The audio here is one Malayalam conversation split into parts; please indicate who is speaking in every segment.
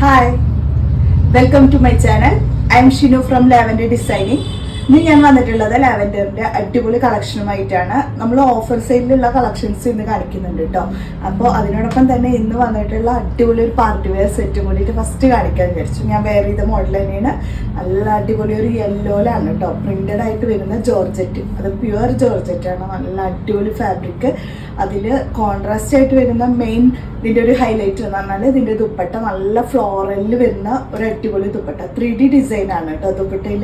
Speaker 1: Hi welcome to my channel I am Shinu from Lavender designing ഇന്ന് ഞാൻ വന്നിട്ടുള്ളത് ലാവൻഡറിന്റെ അടിപൊളി കളക്ഷനുമായിട്ടാണ്. നമ്മൾ ഓഫർ സെയിലുള്ള കളക്ഷൻസ് ഇന്ന് കാണിക്കുന്നുണ്ട് കേട്ടോ അപ്പോൾ അതിനോടൊപ്പം തന്നെ ഇന്ന് വന്നിട്ടുള്ള അടിപൊളി ഒരു പാർട്ടി വെയർ സെറ്റും കൂടിയിട്ട് ഫസ്റ്റ് കാണിക്കാൻ വിചാരിച്ചു. ഞാൻ വേറെ ചെയ്ത മോഡൽ തന്നെയാണ്. നല്ല അടിപൊളി ഒരു യെല്ലോയിലാണ് കേട്ടോ പ്രിന്റഡ് ആയിട്ട് വരുന്ന ജോർജറ്റ്. അത് പ്യുവർ ജോർജറ്റ് ആണ് നല്ല അടിപൊളി ഫാബ്രിക് അതിൽ കോൺട്രാസ്റ്റ് ആയിട്ട് വരുന്ന മെയിൻ ഇതിന്റെ ഒരു ഹൈലൈറ്റ് എന്ന് പറഞ്ഞാൽ ഇതിന്റെ ദുപ്പട്ട നല്ല ഫ്ലോറലിൽ വരുന്ന ഒരു അടിപൊളി ദുപ്പട്ട. ത്രീ ഡി ഡിസൈൻ ആണ് കേട്ടോ ദുപ്പട്ടയിൽ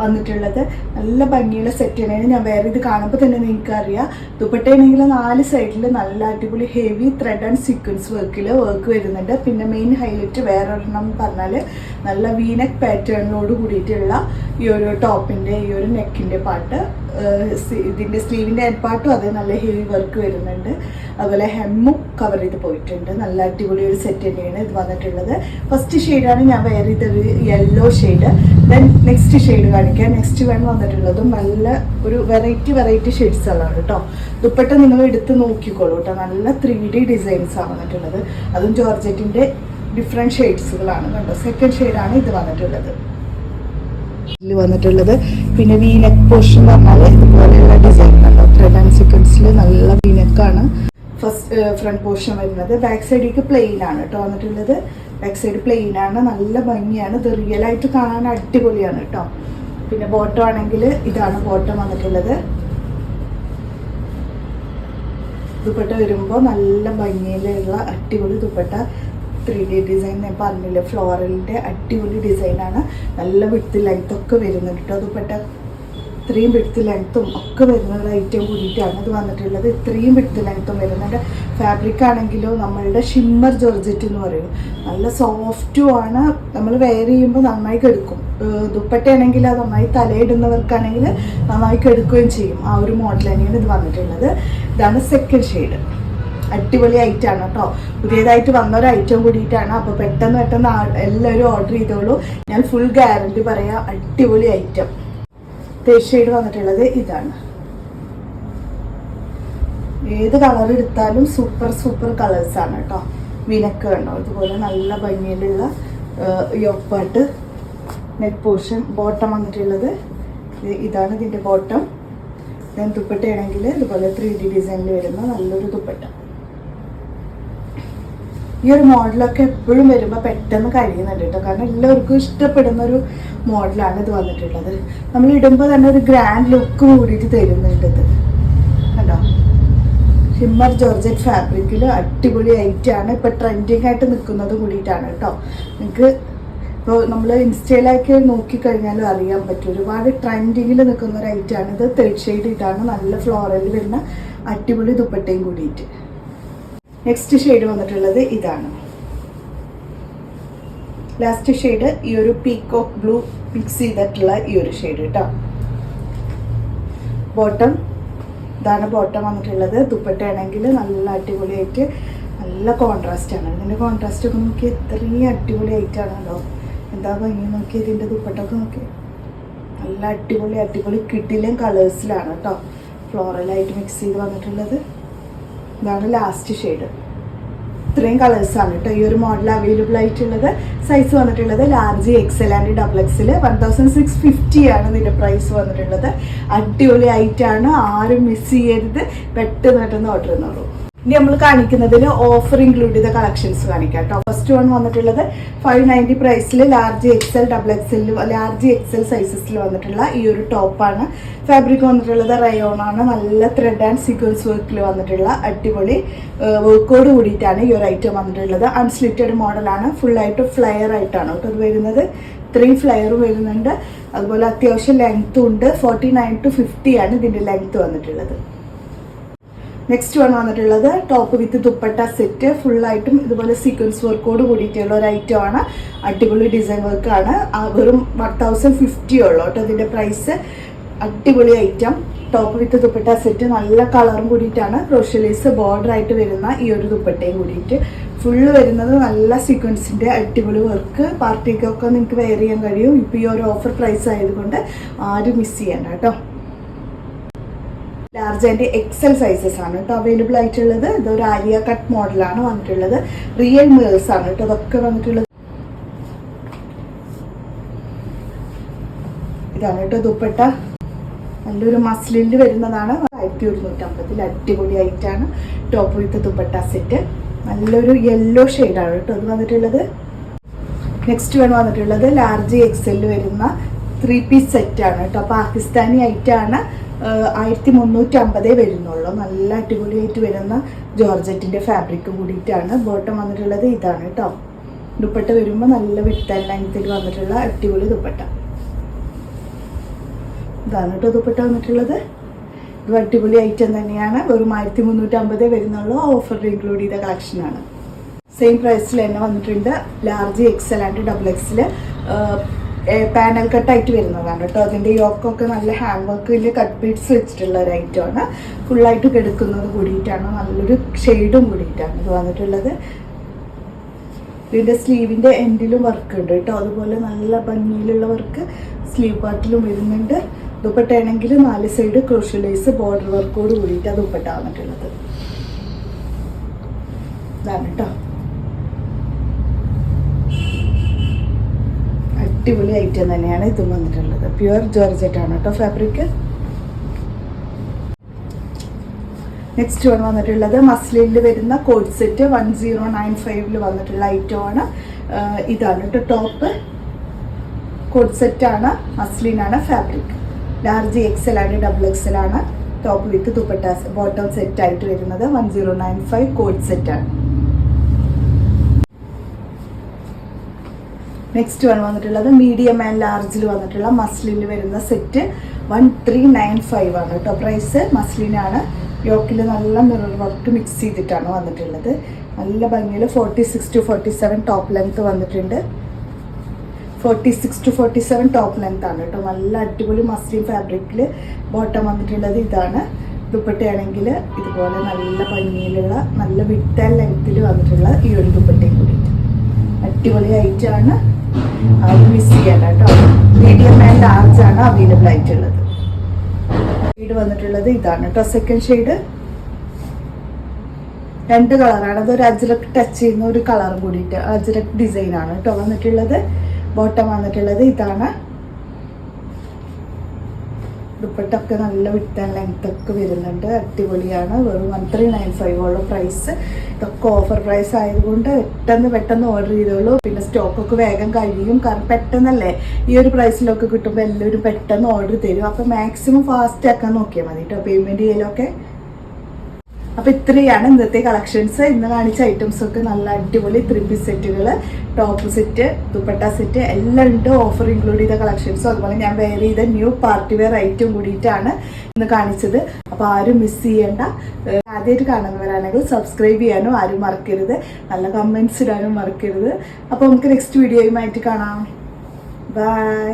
Speaker 1: വന്നിട്ടുള്ളത്. നല്ല ഭംഗിയുള്ള സെറ്റ് തന്നെയാണ്. ഞാൻ വേറെ ഇത് കാണുമ്പോൾ തന്നെ നിങ്ങൾക്ക് അറിയാം ദുപ്പട്ടയാണെങ്കിൽ നാല് സൈഡിൽ നല്ല അടിപൊളി ഹെവി ത്രെഡ് ആൻഡ് സീക്വൻസ് വർക്കിൽ വർക്ക് വരുന്നുണ്ട്. പിന്നെ മെയിൻ ഹൈലൈറ്റ് വേറെ ഒരെണ്ണം പറഞ്ഞാൽ നല്ല വീനക്ക് പാറ്റേണിനോട് കൂടിയിട്ടുള്ള ഈ ഒരു ടോപ്പിന്റെ ഈ ഒരു നെക്കിന്റെ പാട്ട്. ഇതിന്റെ സ്ലീവിന്റെ ഇതിന്റെ അതേ നല്ല ഹെവി വർക്ക് വരുന്നുണ്ട്. അതുപോലെ ഹെമ്മും കവർ ചെയ്ത് പോയിട്ടുണ്ട്. നല്ല അടിപൊളി ഒരു സെറ്റ് തന്നെയാണ് ഇത് വന്നിട്ടുള്ളത്. ഫസ്റ്റ് ഷെയ്ഡാണ് ഞാൻ വെയർ ചെയ്തത് yellow shade then next shade കാണിക്കാം. നെക്സ്റ്റ് വൺ വന്നിട്ടുള്ളതും നല്ല ഒരു വെറൈറ്റി വെറൈറ്റി ഷെയ്ഡ്സുകളാണ് കേട്ടോ ദുപ്പട്ട നിങ്ങൾ എടുത്ത് നോക്കിക്കോളൂ കേട്ടോ നല്ല ത്രീ ഡി ഡിസൈൻസാണ് വന്നിട്ടുള്ളത്. അതും ജോർജറ്റിന്റെ ഡിഫറെന്റ് ഷെയ്ഡ്സുകളാണ് കണ്ടോ സെക്കൻഡ് ഷെയ്ഡാണ് ഇത് വന്നിട്ടുള്ളത്. ഇതിൽ വന്നിട്ടുള്ളത് പിന്നെ വീനക്ക് പോർഷൻ എന്ന് പറഞ്ഞാൽ ഇതുപോലെയുള്ള ഡിസൈൻ കണ്ടോ? ത്രെഡ് ആൻഡ് സീക്വൻസിൽ നല്ല വീനക്കാണ് ഫസ്റ്റ് ഫ്രണ്ട് പോർഷൻ വരുന്നത്. ബാക്ക് സൈഡിലേക്ക് പ്ലെയിൻ ആണ് കേട്ടോ വന്നിട്ടുള്ളത്. ബാക്ക് സൈഡ് പ്ലെയിൻ ആണ്. നല്ല ഭംഗിയാണ്. ഇത് റിയൽ ആയിട്ട് കാണാൻ അടിപൊളിയാണ് കേട്ടോ. പിന്നെ ബോട്ടം ആണെങ്കിൽ ഇതാണ് ബോട്ടം വന്നിട്ടുള്ളത്. ദുപ്പട്ട വരുമ്പോൾ നല്ല ഭംഗിയിലുള്ള അടിപൊളി ദുപ്പട്ട. ത്രീ ഡി ഡിസൈൻ ഞാൻ പറഞ്ഞില്ലേ? ഫ്ലോറലിന്റെ അടിപൊളി ഡിസൈനാണ് നല്ല വിട്ട് ലെങ്ത്തൊക്കെ വരുന്നുണ്ട് കേട്ടോ ദുപ്പട്ട ഇത്രയും വിടുത്ത് ലെങ്ത്തും ഒക്കെ വരുന്ന ഒരു ഐറ്റം കൂടിയിട്ടാണ് ഇത് വന്നിട്ടുള്ളത്. ഇത്രയും വിടുത്ത് ലെങ്ത്തും വരുന്നുണ്ട്. ഫാബ്രിക് ആണെങ്കിലോ നമ്മളുടെ ഷിമ്മർ ജോർജറ്റ് എന്ന് പറയും. നല്ല സോഫ്റ്റും ആണ്. നമ്മൾ വെയർ ചെയ്യുമ്പോൾ നന്നായി കെടുക്കും. ദുപ്പട്ടയാണെങ്കിൽ അത് നന്നായി തലയിടുന്നവർക്കാണെങ്കിൽ നന്നായി കെടുക്കുകയും ചെയ്യും. ആ ഒരു തന്നെയാണ് ഇത് വന്നിട്ടുള്ളത്. ഇതാണ് സെക്കൻഡ് ഷെയ്ഡ് അടിപൊളി ഐറ്റം ആണ് കേട്ടോ. പുതിയതായിട്ട് വന്ന ഒരു ഐറ്റം കൂടിയിട്ടാണ്. അപ്പോൾ പെട്ടെന്ന് പെട്ടെന്ന് എല്ലാവരും ഓർഡർ ചെയ്തോളൂ. ഞാൻ ഫുൾ ഗ്യാരണ്ടി പറയാം അടിപൊളി ഐറ്റം തേർഡ് ഷെയ്ഡ് വന്നിട്ടുള്ളത് ഇതാണ്. ഏത് കളർ എടുത്താലും സൂപ്പർ സൂപ്പർ ആണ് കേട്ടോ. വിനക്ക് കണ്ടോ? ഇതുപോലെ നല്ല ഭംഗിയിലുള്ള യോപ്പാട്ട് നെക്ക് പോർഷൻ ബോട്ടം വന്നിട്ടുള്ളത്. ഇത് ഇതാണ് ഇതിന്റെ ബോട്ടം ദെൻ ദുപ്പട്ടയാണെങ്കിൽ ഇതുപോലെ ത്രീ ഡി ഡിസൈനിൽ വരുന്ന നല്ലൊരു ദുപ്പട്ട. ഈ ഒരു മോഡലൊക്കെ എപ്പോഴും വരുമ്പോൾ പെട്ടെന്ന് കഴിയുന്നുണ്ട് കേട്ടോ കാരണം എല്ലാവർക്കും ഇഷ്ടപ്പെടുന്ന ഒരു മോഡലാണ് ഇത് വന്നിട്ടുള്ളത്. നമ്മൾ ഇടുമ്പോൾ തന്നെ ഒരു ഗ്രാൻഡ് ലുക്ക് കൂടിയിട്ട് തരുന്നുണ്ട് ഇത്. കണ്ടോ? ഷിമ്മർ ജോർജറ്റ് ഫാബ്രിക്കിൽ അടിപൊളി ഐറ്റാണ് ഇപ്പോൾ ട്രെൻഡിങ് ആയിട്ട് നിൽക്കുന്നത് കൂടിയിട്ടാണ് കേട്ടോ നിങ്ങൾക്ക് ഇപ്പോൾ നമ്മൾ ഇൻസ്റ്റയിലൊക്കെ നോക്കിക്കഴിഞ്ഞാലും അറിയാൻ പറ്റും. ഒരുപാട് ട്രെൻഡിങ്ങിൽ നിൽക്കുന്ന ഒരു ഐറ്റാണ് ഇത്. തേർഡ് ഷെയ്ഡ് ഇതാണ്. നല്ല ഫ്ലോറൽ വരുന്ന അടിപൊളി ദുപ്പട്ടയും കൂടിയിട്ട്. നെക്സ്റ്റ് ഷെയ്ഡ് വന്നിട്ടുള്ളത് ഇതാണ്. ലാസ്റ്റ് ഷെയ്ഡ് ഈ ഒരു പീക്കോക്ക് ബ്ലൂ മിക്സ് ചെയ്തിട്ടുള്ള ഈ ഒരു ഷെയ്ഡ് കേട്ടോ ബോട്ടം ഇതാണ് ബോട്ടം വന്നിട്ടുള്ളത്. ദുപ്പട്ടയാണെങ്കിൽ നല്ല അടിപൊളിയായിട്ട് നല്ല കോൺട്രാസ്റ്റ് ആണ്. ഇതിന്റെ കോൺട്രാസ്റ്റ് ഒക്കെ നോക്കി ഇത്രയും അടിപൊളി ആയിട്ടാണല്ലോ എന്താ ഭംഗി നോക്കി ഇതിന്റെ ദുപ്പട്ടൊക്കെ നോക്കി നല്ല അടിപൊളി അടിപൊളി കിട്ടിലും കളേഴ്സിലാണ് കേട്ടോ ഫ്ലോറലായിട്ട് മിക്സ് ചെയ്ത് വന്നിട്ടുള്ളത്. ഇതാണ് ലാസ്റ്റ് ഷെയ്ഡ് ഇത്രയും കളേഴ്സ് ആണ് കേട്ടോ ഈ ഒരു മോഡൽ അവൈലബിൾ ആയിട്ടുള്ളത്. സൈസ് വന്നിട്ടുള്ളത് large XL and double XL one thousand six fifty ആണ് ഇതിന്റെ പ്രൈസ് വന്നിട്ടുള്ളത്. അടിപൊളി ആയിട്ടാണ് ആരും മിസ് ചെയ്യരുത്. പെട്ടെന്ന് പെട്ടെന്ന് ഓർഡർ ചെയ്യുന്നുള്ളൂ. ഇനി നമ്മൾ കാണിക്കുന്നതിൽ ഓഫർ ഇൻക്ലൂഡ് ചെയ്ത കളക്ഷൻസ് കാണിക്കാം കേട്ടോ ഫസ്റ്റ് വൺ വന്നിട്ടുള്ളത് ഫൈവ് നയന്റി പ്രൈസിൽ large XL double XL large XL സൈസസിൽ വന്നിട്ടുള്ള ഈ ഒരു ടോപ്പാണ് ഫാബ്രിക് വന്നിട്ടുള്ളത് റയോണാണ് നല്ല ത്രെഡ് ആൻഡ് സീക്വൻസ് വർക്കിൽ വന്നിട്ടുള്ള അടിപൊളി വർക്കോട് കൂടിയിട്ടാണ് ഈ ഒരു ഐറ്റം വന്നിട്ടുള്ളത്. അൺസ്ലിറ്റഡ് മോഡലാണ് ഫുള്ളായിട്ട് ഫ്ലയർ ആയിട്ടാണ് കേട്ടോ അത് വരുന്നത്. ഇത്രയും ഫ്ലയർ വരുന്നുണ്ട്. അതുപോലെ അത്യാവശ്യം ലെങ്ത്തും ഉണ്ട്. ഫോർട്ടി നയൻ ടു ഫിഫ്റ്റി ആണ് ഇതിന്റെ ലെങ്ത്ത് വന്നിട്ടുള്ളത്. നെക്സ്റ്റ് വൺ വന്നിട്ടുള്ളത് ടോപ്പ് വിത്ത് ദുപ്പട്ട സെറ്റ് ഫുള്ളായിട്ടും ഇതുപോലെ സീക്വൻസ് വർക്കോട് കൂടിയിട്ടുള്ള ഒരു ഐറ്റം ആണ്. അടിപൊളി ഡിസൈൻ വർക്കാണ് വെറും വൺ തൗസൻഡ് ഫിഫ്റ്റി ഉള്ളൂ കേട്ടോ ഇതിന്റെ പ്രൈസ് അടിപൊളി item top with dupatta set നല്ല കളറും കൂടിയിട്ടാണ് ക്രോഷ്യലൈസ് ബോർഡർ ആയിട്ട് വരുന്ന ഈ ഒരു ദുപ്പട്ടയും കൂടിയിട്ട്. ഫുള്ള് വരുന്നത് നല്ല സീക്വൻസിന്റെ അടിപൊളി വർക്ക് പാർട്ടിക്കൊക്കെ നിങ്ങൾക്ക് വെയർ ചെയ്യാൻ കഴിയും. ഇപ്പോൾ ഈ ഒരു ഓഫർ പ്രൈസ് ആയതുകൊണ്ട് ആരും മിസ് ചെയ്യണ്ട കേട്ടോ. ലാർജ് ആൻഡ് എക്സൽ സൈസസ് ആണ് കേട്ടോ അവൈലബിൾ ആയിട്ടുള്ളത്. ഇതൊരു ആലിയ കട്ട് മോഡലാണ് വന്നിട്ടുള്ളത്. റിയൽ മിറേഴ്സ് ആണ് കേട്ടോ അതൊക്കെ വന്നിട്ടുള്ളത്. ഇതാണ് കേട്ടോ ദുപ്പട്ട. നല്ലൊരു മസിലിൽ വരുന്നതാണ്. ആയിരത്തി ഒരുന്നൂറ്റമ്പതിൽ അടിപൊളിയായിട്ടാണ് ടോപ്പ് വിത്ത് ദുപ്പട്ട സെറ്റ് നല്ലൊരു യെല്ലോ ഷെയ്ഡാണ് കേട്ടോ ഇത് വന്നിട്ടുള്ളത്. നെക്സ്റ്റ് വൺ വന്നിട്ടുള്ളത് ലാർജ് എക്സലിൽ വരുന്ന ത്രീ പീസ് സെറ്റാണ് കേട്ടോ. പാകിസ്ഥാനി ആയിട്ടാണ് ആയിരത്തി മുന്നൂറ്റി അമ്പതേ വരുന്നുള്ളൂ. നല്ല അടിപൊളിയായിട്ട് വരുന്ന ജോർജറ്റിന്റെ ഫാബ്രിക് കൂടിയിട്ടാണ് ബോട്ടം വന്നിട്ടുള്ളത്. ഇതാണ് കേട്ടോ ദുപ്പട്ട വരുമ്പോൾ നല്ല വിട്ട ലെങ്ത്തിൽ വന്നിട്ടുള്ള അടിപൊളി ദുപ്പട്ട. ഇതാണ് കേട്ടോ ദുപ്പട്ട വന്നിട്ടുള്ളത്. ഇത് അടിപൊളി ഐറ്റം തന്നെയാണ്. വെറും ആയിരത്തി മുന്നൂറ്റി അമ്പതേ വരുന്നുള്ളൂ ഓഫറിൽ ഇൻക്ലൂഡ് ചെയ്ത കളക്ഷനാണ് സെയിം പ്രൈസിൽ തന്നെ വന്നിട്ടുണ്ട്. Large XL and double XL panel കട്ടായിട്ട് വരുന്നതാണ് കേട്ടോ അതിന്റെ യോക്കൊക്കെ നല്ല ഹാൻഡ് വർക്കിൽ കട്ട് ബീഡ്സ് വെച്ചിട്ടുള്ള ഒരു ഐറ്റമാണ് ഫുള്ളായിട്ട് കെടുക്കുന്നത് കൂടിയിട്ടാണ്. നല്ലൊരു ഷെയ്ഡും കൂടിയിട്ടാണ് ഇത് വന്നിട്ടുള്ളത്. ഇതിന്റെ സ്ലീവിന്റെ എൻഡിലും വർക്ക് ഉണ്ട് കേട്ടോ അതുപോലെ നല്ല ഭംഗിയിലുള്ള വർക്ക് സ്ലീവ് പാർട്ടിലും വരുന്നുണ്ട്. ദുപ്പട്ടയാണെങ്കിൽ നാല് സൈഡ് ക്രോഷ്യലൈസ് ബോർഡർ വർക്കോട് കൂടിയിട്ടാണ് ദുപ്പട്ട വന്നിട്ടുള്ളത്. ഇതാണ് കേട്ടോ അടിപൊളി ഐറ്റം തന്നെയാണ് ഇതും വന്നിട്ടുള്ളത്. പ്യുവർ ജോർജറ്റ് ആണ് കേട്ടോ ഫാബ്രിക് നെക്സ്റ്റ് വൺ വന്നിട്ടുള്ളത് മസ്ലിനിൽ വരുന്ന coord set one zero nine ഫൈവിൽ വന്നിട്ടുള്ള ഐറ്റമാണ് ഇതാണ് കേട്ടോ ടോപ്പ് കോഡ് സെറ്റ് ആണ് മസ്ലിനാണ് ഫാബ്രിക് ലാർജ് എക്സൽ ആണ് ഡബിൾ എക്സൽ ആണ്. Top with dupatta bottom set ആയിട്ട് വരുന്നത് one zero nine five coord set next one വന്നിട്ടുള്ളത് മീഡിയം ആൻഡ് ലാർജിൽ വന്നിട്ടുള്ള മസ്ലിന് വരുന്ന set one three nine five ആണ് കേട്ടോ പ്രൈസ് മസ്ലിനാണ് യോക്കിൽ നല്ല മിറർ വർക്ക് മിക്സ് ചെയ്തിട്ടാണ് വന്നിട്ടുള്ളത്. നല്ല ഭംഗിയിൽ forty six to forty seven top length വന്നിട്ടുണ്ട്. Forty six to forty seven top length ആണ് കേട്ടോ നല്ല അടിപൊളി മസ്ലിൻ ഫാബ്രിക്കിൽ ബോട്ടം വന്നിട്ടുള്ളത് ഇതാണ്. ദുപ്പട്ടയാണെങ്കിൽ ഇതുപോലെ നല്ല ഭംഗിയിലുള്ള നല്ല വിട്ട ലെങ്ത്തിൽ വന്നിട്ടുള്ള ഈ ഒരു ദുപ്പട്ടയും കൂടിയിട്ട് അടിപൊളി ഐറ്റാണ് അത് മിസ് ചെയ്യണ്ട കേട്ടോ. മീഡിയം ആൻഡ് ലാർജ് ആണ് അവൈലബിൾ ആയിട്ടുള്ളത്. ഷെയ്ഡ് വന്നിട്ടുള്ളത് ഇതാണ് കേട്ടോ സെക്കൻഡ് ഷെയ്ഡ് രണ്ട് കളറാണ് അതൊരു അജ്രക് ടച്ച് ചെയ്യുന്ന ഒരു കളർ കൂടിയിട്ട് അജ്രക് ഡിസൈൻ ആണ് കേട്ടോ വന്നിട്ടുള്ളത്. ബോട്ടം വന്നിട്ടുള്ളത് ഇതാണ്. ദുപ്പട്ടൊക്കെ നല്ല വിട്ട ലെങ്ത് ഒക്കെ വരുന്നുണ്ട്. അടിപൊളിയാണ്. വെറും വൺ ത്രീ നയൻ ഫൈവ് ഉള്ള പ്രൈസ് ഇതൊക്കെ ഓഫർ പ്രൈസ് ആയതുകൊണ്ട് പെട്ടെന്ന് പെട്ടെന്ന് ഓർഡർ ചെയ്തോളൂ. പിന്നെ സ്റ്റോക്കൊക്കെ വേഗം കഴിയും. കാരണം പെട്ടെന്നല്ലേ ഈ ഒരു പ്രൈസിലൊക്കെ കിട്ടുമ്പോൾ എല്ലാവരും പെട്ടെന്ന് ഓർഡർ തരും. അപ്പോൾ മാക്സിമം ഫാസ്റ്റ് ആക്കാൻ നോക്കിയാൽ മതി കേട്ടോ പേയ്മെന്റ് ചെയ്യലൊക്കെ. അപ്പൊ ഇത്രയാണ് ഇന്നത്തെ കളക്ഷൻസ് ഇന്ന് കാണിച്ച ഐറ്റംസ് ഒക്കെ നല്ല അടിപൊളി ത്രീ പീസ് സെറ്റുകൾ ടോപ്പ് സെറ്റ് ദുപ്പട്ട സെറ്റ് എല്ലാം ഉണ്ട് ഓഫർ ഇൻക്ലൂഡ് ചെയ്ത കളക്ഷൻസും അതുപോലെ ഞാൻ വെയർ ചെയ്ത ന്യൂ പാർട്ടി വെയർ ഐറ്റം കൂടിയിട്ടാണ് ഇന്ന് കാണിച്ചത്. അപ്പൊ ആരും മിസ് ചെയ്യേണ്ട. ആദ്യമായിട്ട് കാണുന്നവരാണെങ്കിൽ സബ്സ്ക്രൈബ് ചെയ്യാനും ആരും മറക്കരുത്. നല്ല കമന്റ്സ് ഇടാനും മറക്കരുത്. അപ്പൊ നമുക്ക് നെക്സ്റ്റ് വീഡിയോയുമായിട്ട് കാണാം. ബൈ